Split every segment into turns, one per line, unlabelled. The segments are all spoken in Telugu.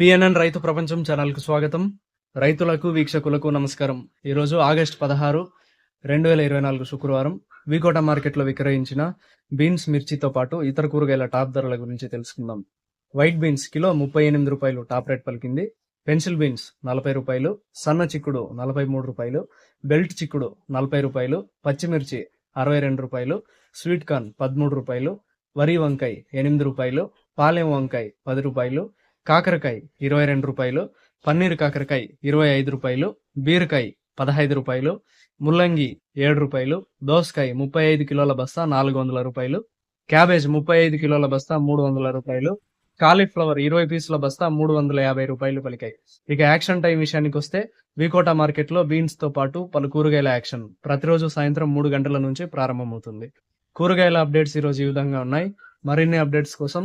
పిఎన్ఎన్ రైతు ప్రపంచం ఛానల్కు స్వాగతం. రైతులకు వీక్షకులకు నమస్కారం. ఈరోజు ఆగస్ట్ పదహారు రెండు వేల ఇరవై నాలుగు శుక్రవారం వికోట మార్కెట్లో విక్రయించిన బీన్స్ మిర్చితో పాటు ఇతర కూరగాయల టాప్ ధరల గురించి తెలుసుకుందాం. వైట్ బీన్స్ కిలో ముప్పై ఎనిమిది రూపాయలు టాప్ రేట్ పలికింది. పెన్సిల్ బీన్స్ నలభై రూపాయలు సన్న చిక్కుడు నలభై మూడు రూపాయలు బెల్ట్ చిక్కుడు నలభై రూపాయలు పచ్చిమిర్చి అరవై రెండు రూపాయలు స్వీట్ కార్న్ పదమూడు రూపాయలు వరి వంకాయ ఎనిమిది రూపాయలు పాలెం వంకాయ పది రూపాయలు కాకరకాయ ఇరవై రెండు రూపాయలు పన్నీర్ కాకరకాయ ఇరవై ఐదు రూపాయలు బీరకాయ పదహైదు రూపాయలు ముల్లంగి ఏడు రూపాయలు దోసకాయ ముప్పై ఐదు కిలోల బస్తా నాలుగు వందల రూపాయలు క్యాబేజ్ ముప్పై ఐదు కిలోల బస్తా మూడు వందల రూపాయలు కాలీఫ్లవర్ ఇరవై పీసుల బస్తా మూడు వందల యాభై రూపాయలు పలికాయి. ఇక యాక్షన్ టైం విషయానికి వస్తే వికోటా మార్కెట్లో బీన్స్తో పాటు పలు కూరగాయల యాక్షన్ ప్రతిరోజు సాయంత్రం మూడు గంటల నుంచి ప్రారంభమవుతుంది. కూరగాయల అప్డేట్స్ ఈరోజు ఈ విధంగా ఉన్నాయి. మరిన్ని అప్డేట్స్ కోసం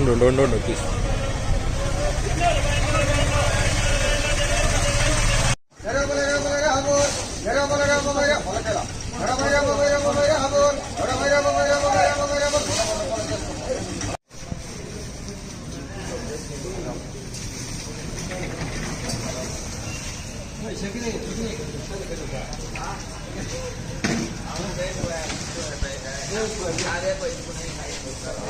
ఉండు ఉండు ఉండు ఉండు తీసు ఉండు ఉండు